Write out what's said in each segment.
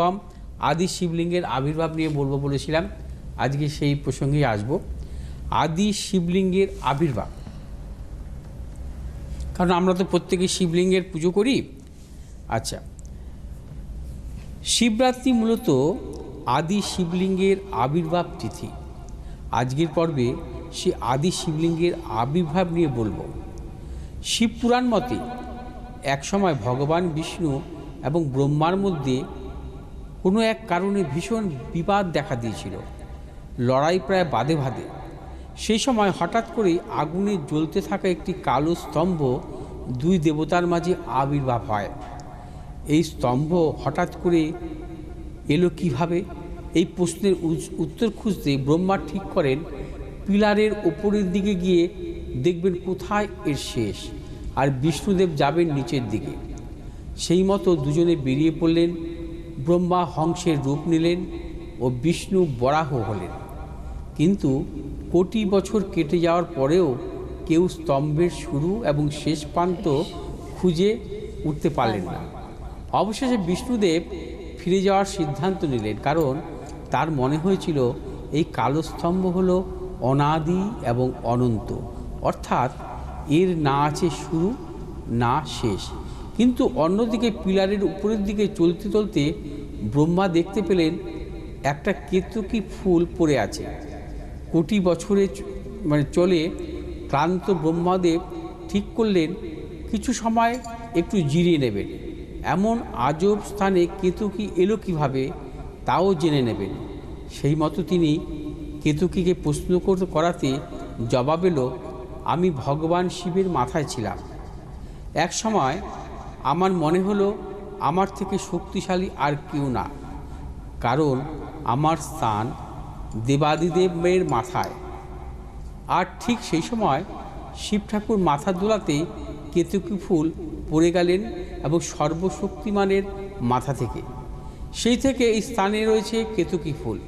কম। আদি শিবলিঙ্গের আবির্ভাব নিয়ে বলব বলেছিলাম। আজকে সেই প্রসঙ্গেই আসব। আদি শিবলিঙ্গের আবির্ভাব। কারণ আমরা তো প্রত্যেকে শিবলিঙ্গের পুজো করি। আচ্ছা। শিবরাত্রি মূলত আদি শিবলিঙ্গের আবির্ভাব তিথি। আজকের পর্বে সে আদি শিবলিঙ্গের আবির্ভাব নিয়ে বলব। শিবপুরাণ মতে একসময় ভগবান বিষ্ণু এবং ব্রহ্মার মধ্যে কোনো এক কারণে ভীষণ বিবাদ দেখা দিয়েছিল। লড়াই প্রায় বাদে বাদে সেই সময় হঠাৎ করে আগুনে জ্বলতে থাকা একটি কালো স্তম্ভ দুই দেবতার মাঝে আবির্ভাব হয়। এই স্তম্ভ হঠাৎ করে এলো কীভাবে? এই প্রশ্নের উত্তর খুঁজতে ব্রহ্মা ঠিক করেন, পিলারের ওপরের দিকে গিয়ে দেখবেন কোথায় এর শেষ, আর বিষ্ণুদেব যাবেন নিচের দিকে। সেই মতো দুজনে বেরিয়ে পড়লেন ব্রহ্মা হংসের রূপ নিলেন ও বিষ্ণু বরাহ হলেন। কিন্তু কোটি বছর কেটে যাওয়ার পরেও কেউ স্তম্ভের শুরু এবং শেষ প্রান্ত খুঁজে উঠতে পারলেন না। অবশেষে বিষ্ণুদেব ফিরে যাওয়ার সিদ্ধান্ত নিলেন, কারণ তার মনে হয়েছিল এই কালো স্তম্ভ হলো অনাদি এবং অনন্ত। অর্থাৎ এর না আছে শুরু, না শেষ। কিন্তু অন্যদিকে পিলারের উপরের দিকে চলতে চলতে ব্রহ্মা দেখতে পেলেন একটা কেতকী ফুল পড়ে আছে। কোটি বছরে মানে চলে ক্লান্ত ব্রহ্মাদেব ঠিক করলেন, কিছু সময় একটু জিরিয়ে নেবেন। এমন আজব স্থানে কেতকী এলো কীভাবে তাও জেনে নেবেন। সেই মতো তিনি কেতকীকে প্রশ্ন করাতে জবাব এলো, আমি ভগবান শিবের মাথায় ছিলাম। এক সময় আমার মনে হলো আমার থেকে শক্তিশালী আর কেউ না। কারণ আমার স্থান দেবাদিদেবের মাথায়। আর ঠিক সেই সময় শিব ঠাকুর মাথা দোলাতে কেতুকি ফুল পড়ে গেলেন এবং সর্বশক্তিমানের মাথা থেকে। সেই থেকে এই স্থানে রয়েছে কেতুকি ফুল।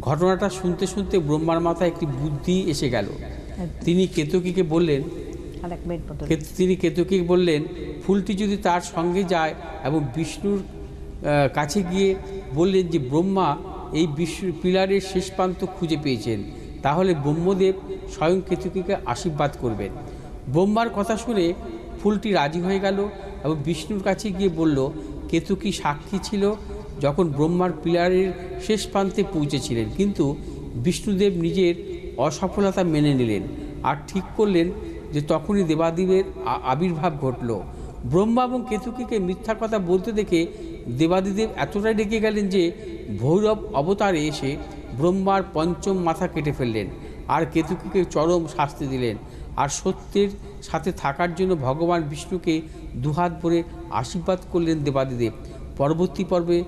ঘটনাটা শুনতে শুনতে ব্রহ্মার মাথায় একটি বুদ্ধি এসে গেল। তিনি কেতকীকে বললেন তিনি কেতুকে বললেন ফুলটি যদি তার সঙ্গে যায় এবং বিষ্ণুর কাছে গিয়ে বললেন যে, ব্রহ্মা, এই বিষ্ণু পিলারের শেষ প্রান্ত খুঁজে পেয়েছেন। তাহলে ব্রহ্মদেব স্বয়ং কেতুকীকে আশীর্বাদ করবেন। ব্রহ্মার কথা শুনে ফুলটি রাজি হয়ে গেল এবং বিষ্ণুর কাছে গিয়ে বলল, কেতুকী সাক্ষী ছিল যখন ব্রহ্মার পিলারের শেষ প্রান্তে পৌঁছেছিলেন, কিন্তু বিষ্ণুদেব নিজের অসফলতা মেনে নিলেন আর ঠিক করলেন যে, তখনই দেবাদেবের আবির্ভাব ঘটল। ব্রহ্মা এবং কেতুকীকে মিথ্যা কথা বলতে দেখে দেবাদিদেব এতটাই ডেকে গেলেন যে ভৈরব অবতারে এসে ব্রহ্মার পঞ্চম মাথা কেটে ফেললেন আর কেতুকীকে চরম শাস্তি দিলেন। আর সত্যের সাথে থাকার জন্য ভগবান বিষ্ণুকে দুহাত ভরে আশীর্বাদ করলেন দেবাদিদেব। পরবর্তী পর্বে